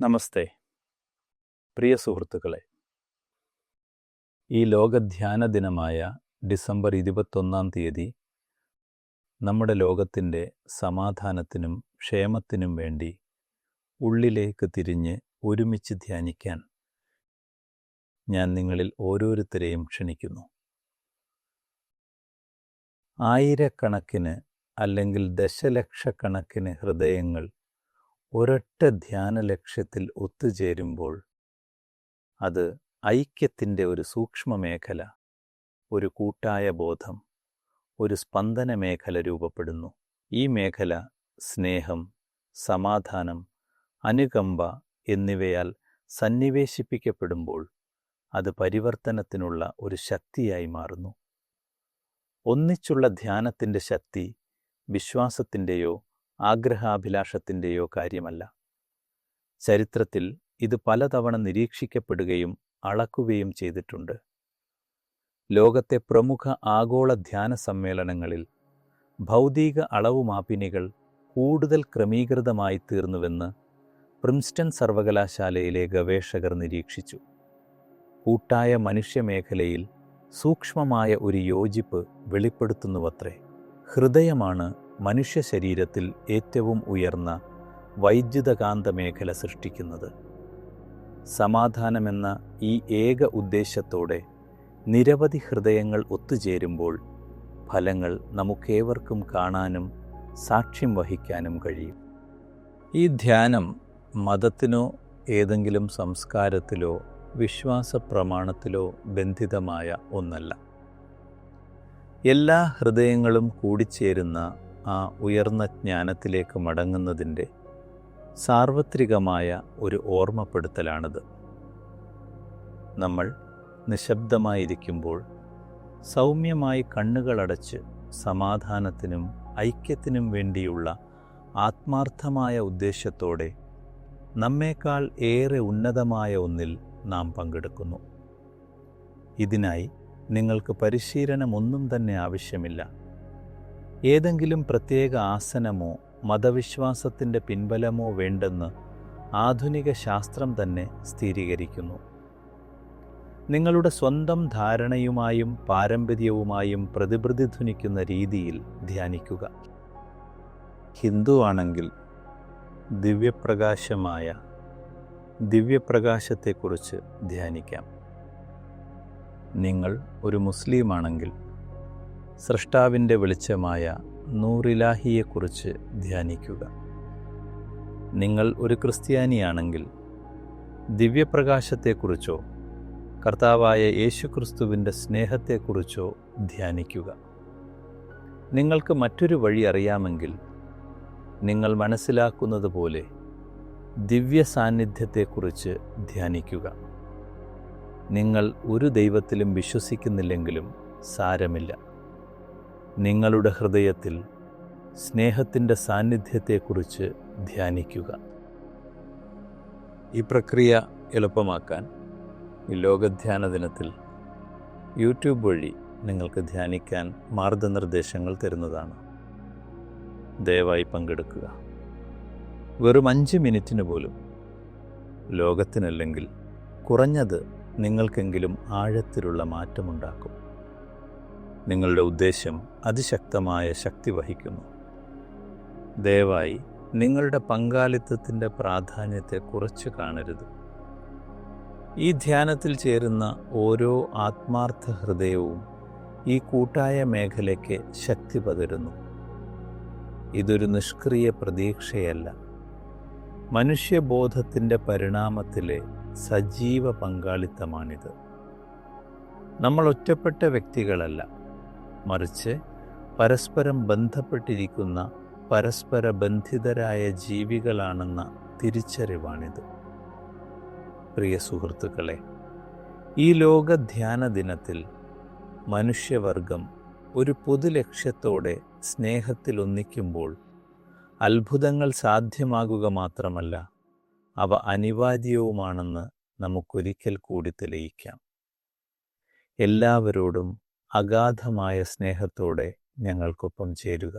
നമസ്തേ. പ്രിയ സുഹൃത്തുക്കളെ ഈ ലോകധ്യാന ദിനമായ ഡിസംബർ ഇരുപത്തൊന്നാം തീയതി നമ്മുടെ ലോകത്തിന്റെ സമാധാനത്തിനും ക്ഷേമത്തിനും വേണ്ടി ഉള്ളിലേക്ക് തിരിഞ്ഞ് ഒരുമിച്ച് ധ്യാനിക്കാൻ ഞാൻ നിങ്ങളിൽ ഓരോരുത്തരെയും ക്ഷണിക്കുന്നു. ആയിരക്കണക്കിന് അല്ലെങ്കിൽ ദശലക്ഷക്കണക്കിന് ഹൃദയങ്ങൾ ഒരൊറ്റ ധ്യാന ലക്ഷ്യത്തിൽ ഒത്തുചേരുമ്പോൾ അത് ഐക്യത്തിന്റെ ഒരു സൂക്ഷ്മ മേഖല ഒരു കൂട്ടായ ബോധം ഒരു സ്പന്ദന മേഖല രൂപപ്പെടുന്നു. ഈ മേഖല സ്നേഹം സമാധാനം അനുകമ്പ എന്നിവയാൽ സന്നിവേശിപ്പിക്കപ്പെടുമ്പോൾ അത് പരിവർത്തനത്തിനുള്ള ഒരു ശക്തിയായി മാറുന്നു. ഒന്നിച്ചുള്ള ധ്യാനത്തിന്റെ ശക്തി വിശ്വാസത്തിന്റെയോ ആഗ്രഹാഭിലാഷത്തിന്റെയോ കാര്യമല്ല. ചരിത്രത്തിൽ ഇത് പലതവണ നിരീക്ഷിക്കപ്പെടുകയും അളക്കുകയും ചെയ്തിട്ടുണ്ട്. ലോകത്തെ പ്രമുഖ ആഗോള ധ്യാന സമ്മേളനങ്ങളിൽ ഭൗതിക അളവുമാപിനികൾ കൂടുതൽ ക്രമീകൃതമായി തീർന്നുവെന്ന് പ്രിംസ്റ്റൺ സർവകലാശാലയിലെ ഗവേഷകർ നിരീക്ഷിച്ചു. കൂട്ടായ മനുഷ്യമേഖലയിൽ സൂക്ഷ്മമായ ഒരു യോജിപ്പ് വെളിപ്പെടുത്തുന്നുവത്രേ. ഹൃദയമാണ് മനുഷ്യ ശരീരത്തിൽ ഏറ്റവും ഉയർന്ന വൈദ്യുതകാന്ത മേഖല സൃഷ്ടിക്കുന്നത്. സമാധാനമെന്ന ഈ ഏക ഉദ്ദേശത്തോടെ നിരവധി ഹൃദയങ്ങൾ ഒത്തുചേരുമ്പോൾ ഫലങ്ങൾ നമുക്കേവർക്കും കാണാനും സാക്ഷ്യം വഹിക്കാനും കഴിയും. ഈ ധ്യാനം മതത്തിനോ ഏതെങ്കിലും സംസ്കാരത്തിലോ വിശ്വാസ പ്രമാണത്തിലോ ബന്ധിതമായ ഒന്നല്ല. എല്ലാ ഹൃദയങ്ങളും കൂടിച്ചേരുന്ന ആ ഉയർന്ന ജ്ഞാനത്തിലേക്ക് മടങ്ങുന്നതിന്റെ സാർവത്രികമായ ഒരു ഓർമ്മപ്പെടുത്തലാണിത്. നമ്മൾ നിശബ്ദമായിരിക്കുമ്പോൾ സൗമ്യമായി കണ്ണുകളടച്ച് സമാധാനത്തിനും ഐക്യത്തിനും വേണ്ടിയുള്ള ആത്മാർത്ഥമായ ഉദ്ദേശത്തോടെ നമ്മേക്കാൾ ഏറെ ഉന്നതമായ ഒന്നിൽ നാം പങ്കെടുക്കുന്നു. ഇതിനായി നിങ്ങൾക്ക് പരിശീലനമൊന്നും തന്നെ ആവശ്യമില്ല. ഏതെങ്കിലും പ്രത്യേക ആസനമോ മതവിശ്വാസത്തിന്റെ പിൻബലമോ വേണ്ടെന്ന് ആധുനിക ശാസ്ത്രം തന്നെ സ്ഥിരീകരിക്കുന്നു. നിങ്ങളുടെ സ്വന്തം ധാരണയുമായും പാരമ്പര്യവുമായും പ്രതിപ്രതിധ്വനിക്കുന്ന രീതിയിൽ ധ്യാനിക്കുക. ഹിന്ദു ആണെങ്കിൽ ദിവ്യപ്രകാശമായ ദിവ്യപ്രകാശത്തെക്കുറിച്ച് ധ്യാനിക്കാം. നിങ്ങൾ ഒരു മുസ്ലിമാണെങ്കിൽ സൃഷ്ടാവിന്റെ വെളിച്ചമായ നൂറിലാഹിയെക്കുറിച്ച് ധ്യാനിക്കുക. നിങ്ങൾ ഒരു ക്രിസ്ത്യാനിയാണെങ്കിൽ ദിവ്യപ്രകാശത്തെക്കുറിച്ചോ കർത്താവായ യേശുക്രിസ്തുവിന്റെ സ്നേഹത്തെക്കുറിച്ചോ ധ്യാനിക്കുക. നിങ്ങൾക്ക് മറ്റൊരു വഴി അറിയാമെങ്കിൽ നിങ്ങൾ മനസ്സിലാക്കുന്നത് പോലെ ദിവ്യ സാന്നിധ്യത്തെക്കുറിച്ച് ധ്യാനിക്കുക. നിങ്ങൾ ഒരു ദൈവത്തിലും വിശ്വസിക്കുന്നില്ലെങ്കിലും സാരമില്ല. നിങ്ങളുടെ ഹൃദയത്തിൽ സ്നേഹത്തിന്റെ സാന്നിധ്യത്തെക്കുറിച്ച് ധ്യാനിക്കുക. ഈ പ്രക്രിയ എളുപ്പമാക്കാൻ ഈ ലോകധ്യാന ദിനത്തിൽ യൂട്യൂബ് വഴി നിങ്ങൾക്ക് ധ്യാനിക്കാൻ മാർഗനിർദ്ദേശങ്ങൾ തരുന്നതാണ്. ദയവായി പങ്കെടുക്കുക. വെറും അഞ്ച് മിനിറ്റിന് പോലും ലോകത്തിനല്ലെങ്കിൽ കുറഞ്ഞത് നിങ്ങൾക്കെങ്കിലും ആഴത്തിലുള്ള മാറ്റമുണ്ടാക്കും. നിങ്ങളുടെ ഉദ്ദേശം അതിശക്തമായ ശക്തി വഹിക്കുന്നു. ദയവായി നിങ്ങളുടെ പങ്കാളിത്തത്തിന്റെ പ്രാധാന്യത്തെ കുറച്ച് കാണരുത്. ഈ ധ്യാനത്തിൽ ചേരുന്ന ഓരോ ആത്മാർത്ഥ ഹൃദയവും ഈ കൂട്ടായ മേഖലയ്ക്ക് ശക്തി പകരുന്നു. ഇതൊരു നിഷ്ക്രിയ പ്രതീക്ഷയല്ല. മനുഷ്യബോധത്തിന്റെ പരിണാമത്തിലെ സജീവ പങ്കാളിത്തമാണിത്. നമ്മൾ ഒറ്റപ്പെട്ട വ്യക്തികളല്ല. മറിച്ച് പരസ്പരം ബന്ധപ്പെട്ടിരിക്കുന്ന പരസ്പര ബന്ധിതരായ ജീവികളാണെന്ന തിരിച്ചറിവാണിത്. പ്രിയ സുഹൃത്തുക്കളെ ഈ ലോക ധ്യാന ദിനത്തിൽ മനുഷ്യവർഗം ഒരു പൊതു ലക്ഷ്യത്തോടെ സ്നേഹത്തിൽ ഒന്നിക്കുമ്പോൾ അത്ഭുതങ്ങൾ സാധ്യമാകുക മാത്രമല്ല അവ അനിവാര്യവുമാണെന്ന് നമുക്കൊരിക്കൽ കൂടി തെളിയിക്കാം. എല്ലാവരോടും അഗാധമായ സ്നേഹത്തോടെ ഞങ്ങൾക്കൊപ്പം ചേരുക.